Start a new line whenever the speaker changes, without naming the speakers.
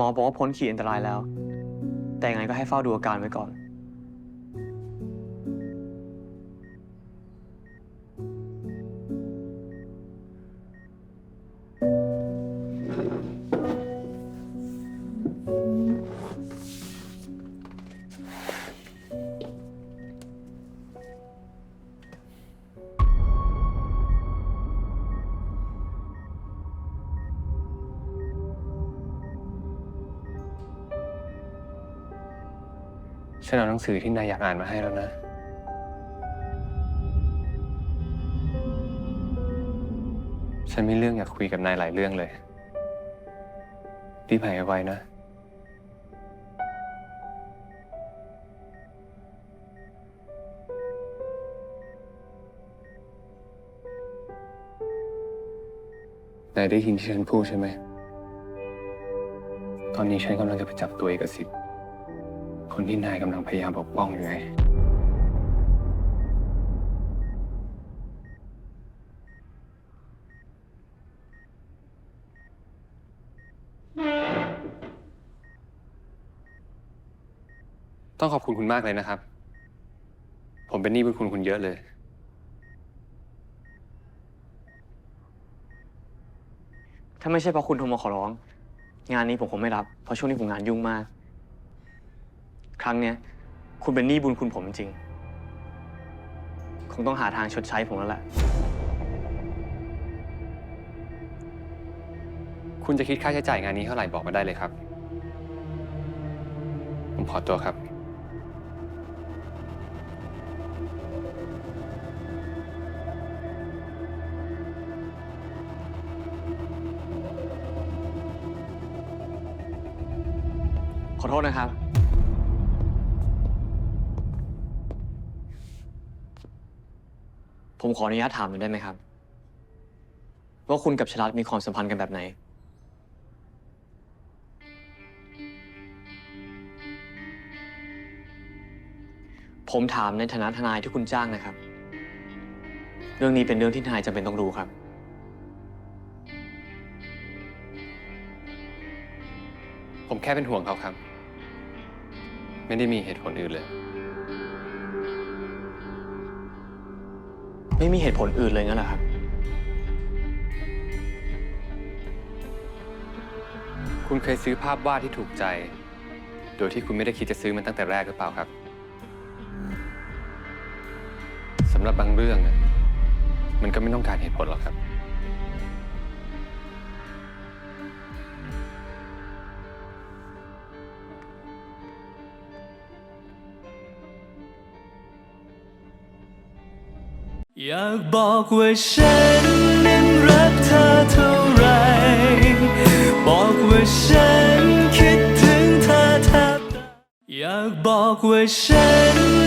หมอบอกว่าพ้นขีดอันตรายแล้ว แต่ยังไงก็ให้เฝ้าดูอาการไว้ก่อน
ฉันเอาหนังสือที่นายอยากอ่านมาให้แล้วนะ ฉันมีเรื่องอยากคุยกับนายหลายเรื่องเลย รีบหายไวๆนะ นายได้ยินที่ฉันพูดใช่ไหม ตอนนี้ฉันกำลังจะไปจับตัวเอกสิทธิ์ คนที่นายกำลังพยายามปกป้องอยู่ไง ต้องขอบคุณคุณมากเลยนะครับ ผมเป็นหนี้บุญคุณคุณเยอะเลย
ถ้าไม่ใช่เพราะคุณโทรมาขอร้อง งานนี้ผมคงไม่รับ เพราะช่วงนี้ผมงานยุ่งมาก ครั้งเนี้ยคุณเป็นหนี้บุญคุณผมจริง คงต้องหาทางชดใช้ผมแล้วแหละ
คุณจะคิดค่าใช้จ่ายงานนี้เท่าไหร่บอกมาได้เลยครับ ผมขอตัวครับ
ขอโทษนะครับ ผมขออนุญาตถามหน่อยได้ไหมครับ ว่าคุณกับชลัดมีความสัมพันธ์กันแบบไหน ผมถามในฐานะทนายที่คุณจ้างนะครับ เรื่องนี้เป็นเรื่องที่ทนายจำเป็นต้องรู้ครับ
ผมแค่เป็นห่วงเขาครับ ไม่ได้มีเหตุผลอื่นเลย
ไม่มีเหตุผลอื่นเลยงั้นเหรอครับ
คุณเคยซื้อภาพวาดที่ถูกใจ โดยที่คุณไม่ได้คิดจะซื้อมันตั้งแต่แรกหรือเปล่าครับสำหรับบางเรื่องน่ะมันก็ไม่ต้องการเหตุผลหรอกครับ
อยากบอกว่าฉันนั้นรักเธอเท่าไร บอกว่าฉันคิดถึงเธอแทบอยากบอกว่าฉัน